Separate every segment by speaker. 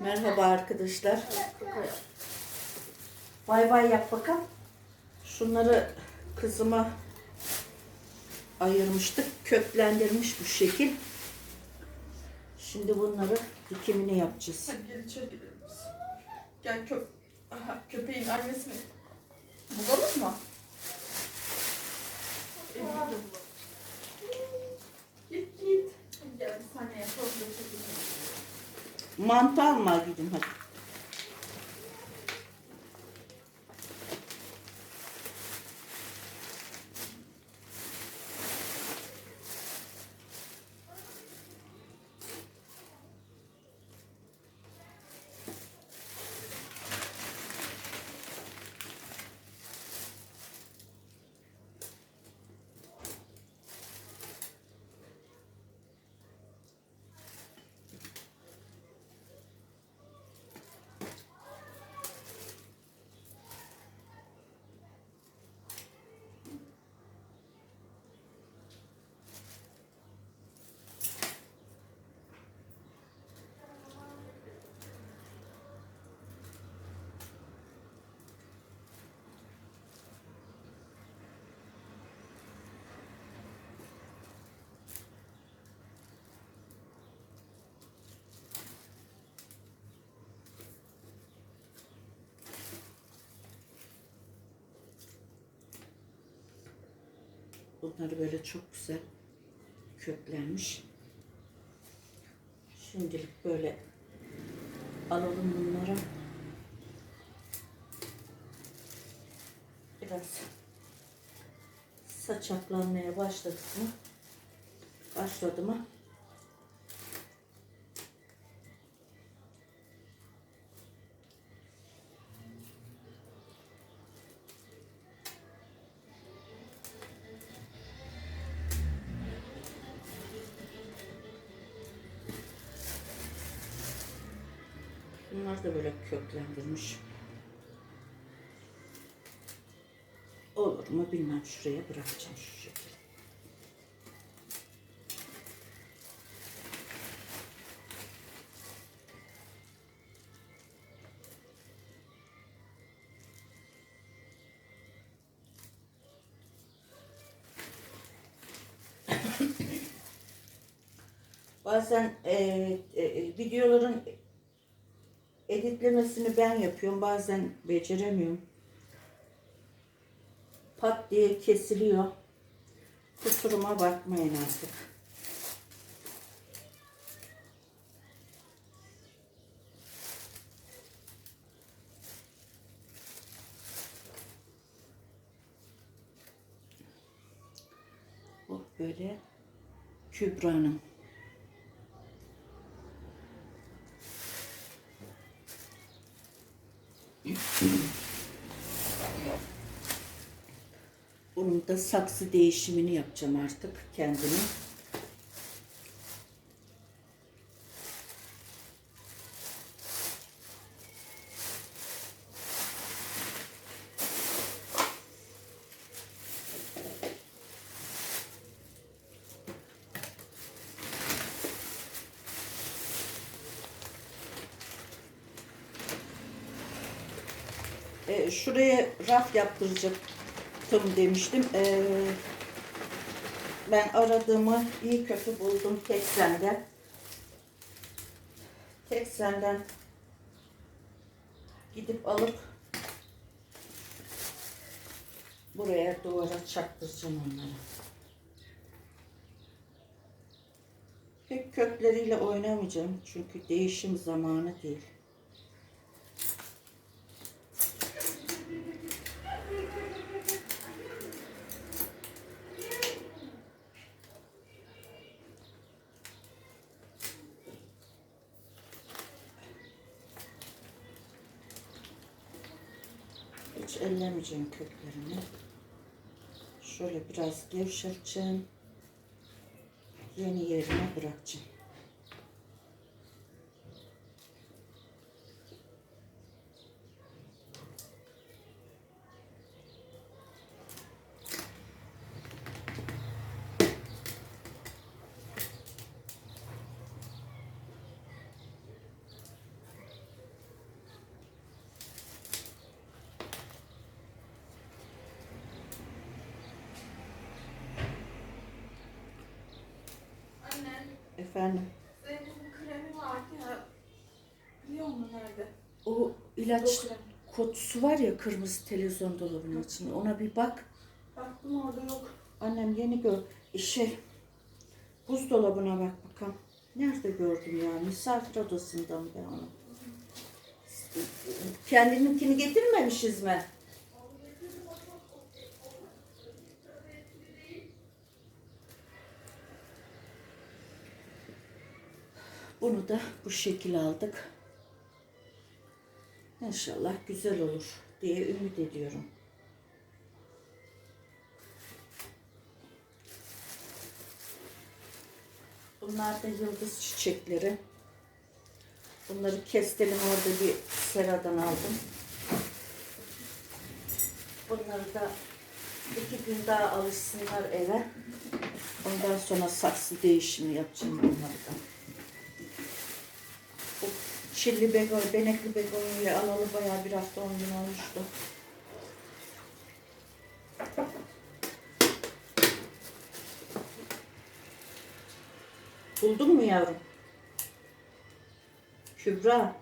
Speaker 1: Merhaba arkadaşlar. Bay bay yap bakalım. Şunları kızıma ayırmıştık. Köklendirmiş bu şekil. Şimdi bunları dikimini yapacağız.
Speaker 2: Hadi gel içeri. Gel köp Aha, köpeğin annesini bulalım mı? Elini de bulalım. Git git. Hadi Gel bir saniye yapalım da çekelim.
Speaker 1: Mantı almaya gidin hadi. Bunları böyle çok güzel köklenmiş. Şimdilik böyle alalım bunları. Biraz saçaklanmaya başladı mı? Başladı mı? Bunlar da böyle köklendirmiş. Olur mu bilmem şuraya bırakacağım şu şekilde. Bazen e, e, videoların editlemesini ben yapıyorum. Bazen beceremiyorum. Pat diye kesiliyor. Kusuruma bakmayın artık. Bu böyle Kübra'nın. Da saksı değişimini yapacağım artık kendime. E, şuraya raf yaptıracaktım demiştim. E, ben aradığımı iyi kötü buldum Teksen'de. Teksen'den gidip alıp buraya duvara çaktıracağım onları. Pek kökleriyle oynamayacağım çünkü değişim zamanı değil. Ellemeyeceğim köklerini. Şöyle biraz gevşeteceğim. Yeni yerine bırakacağım. Efendim.
Speaker 2: Zeynep'in kremi vardı ya. Biliyor musun nerede?
Speaker 1: O ilaç kutusu var ya kırmızı televizyon dolabının içinde. Ona bir bak.
Speaker 2: Baktım orada yok.
Speaker 1: Annem yeni gör. Şey, buzdolabına bak bakalım. Nerede gördüm ya? Misafir odasından ben onu. Kendininkini getirmemişiz mi? Bunu da bu şekil aldık. İnşallah güzel olur diye ümit ediyorum. Bunlar da yıldız çiçekleri. Bunları kestelim orada bir seradan aldım. Bunları da iki gün daha alışsınlar eve. Ondan sonra saksı değişimi yapacağım bunları. Çilli begon, benekli begonyayı alalı bayağı bir hafta on gün olmuştu. Buldun mu yavrum? Kübra.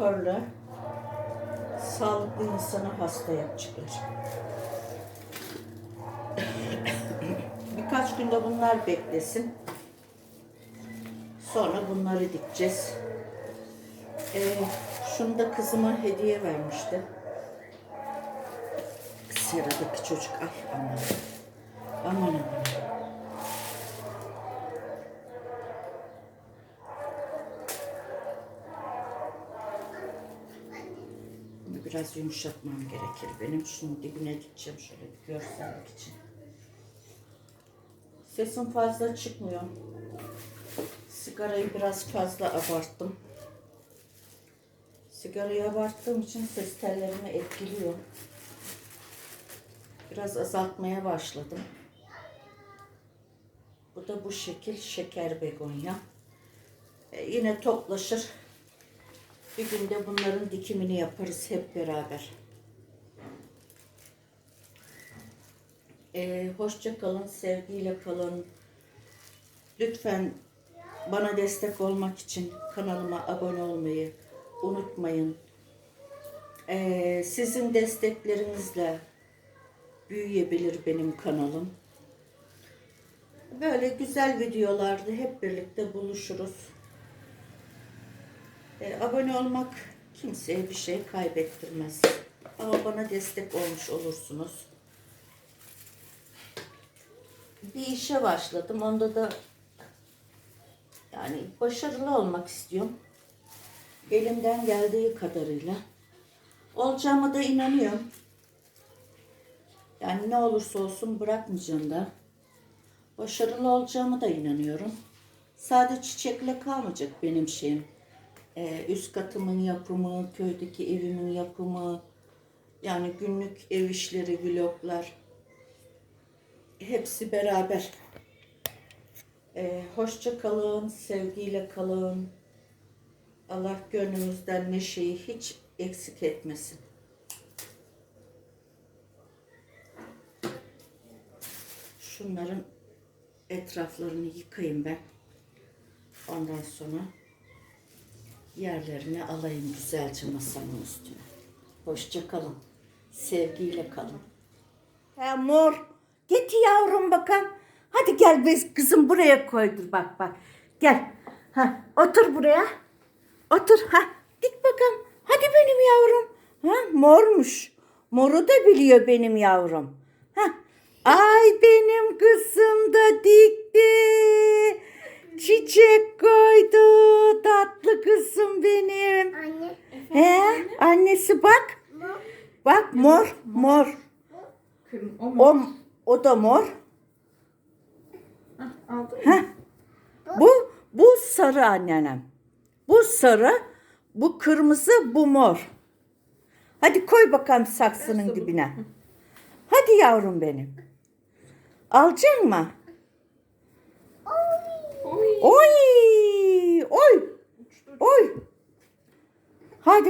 Speaker 1: Bu aparla sağlıklı insanı hasta yapacaklar. Birkaç günde bunlar beklesin. Sonra bunları dikeceğiz. Ee, şunu da kızıma hediye vermişti. Sıradaki çocuk. Ay aman. Aman aman. Bunu biraz yumuşatmam gerekir. Benim şunun dibine dikeceğim şöyle bir görsellik için. Sesim fazla çıkmıyor. Sigarayı biraz fazla abarttım. Sigarayı abarttığım için ses tellerimi etkiliyor. Biraz azaltmaya başladım. Bu da bu şekil şeker begonya. E, yine toplaşır. Bir günde bunların dikimini yaparız hep beraber. Ee, hoşça kalın, sevgiyle kalın. Lütfen bana destek olmak için kanalıma abone olmayı unutmayın. Ee, sizin desteklerinizle büyüyebilir benim kanalım. Böyle güzel videolarda hep birlikte buluşuruz. E, abone olmak kimseye bir şey kaybettirmez. Ama bana destek olmuş olursunuz. Bir işe başladım. Onda da yani başarılı olmak istiyorum. Elimden geldiği kadarıyla. Olacağıma da inanıyorum. Yani ne olursa olsun bırakmayacağım da. Başarılı olacağıma da inanıyorum. Sadece çiçekle kalmayacak benim şeyim. Ee, üst katımın yapımı, köydeki evimin yapımı, yani günlük ev işleri, vloglar, hepsi beraber. Ee, hoşça kalın, sevgiyle kalın. Allah gönlümüzden neşeyi hiç eksik etmesin. Şunların etraflarını yıkayayım ben. Ondan sonra yerlerini alayım güzelce masamın üstüne. Hoşça kalın. Sevgiyle kalın. He mor. Git yavrum bakalım. Hadi gel biz kızım buraya koydur bak bak. Gel. Ha, otur buraya. Otur. Ha, git bakalım. Hadi benim yavrum. Ha, mormuş. Moru da biliyor benim yavrum. Ha. Ay benim kızım da dikti. Çiçek koydu. Tatlı kızım benim.
Speaker 3: Anne.
Speaker 1: He, annesi bak. Bak mor, mor.
Speaker 2: Kırm o mu?
Speaker 1: O, o da mor.
Speaker 2: Hah, aldın mı?
Speaker 1: Heh, sarı annenem. Bu sarı, bu kırmızı, bu mor. Hadi koy bakalım saksının
Speaker 2: bu?
Speaker 1: dibine. Hadi yavrum benim. Alacak mı?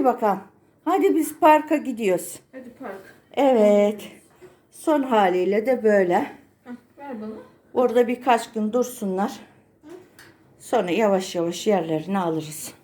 Speaker 1: Hadi bakalım. Hadi biz parka gidiyoruz.
Speaker 2: Hadi park.
Speaker 1: Evet. Son haliyle de böyle.
Speaker 2: Ver bana.
Speaker 1: Orada birkaç gün dursunlar. Sonra yavaş yavaş yerlerini alırız.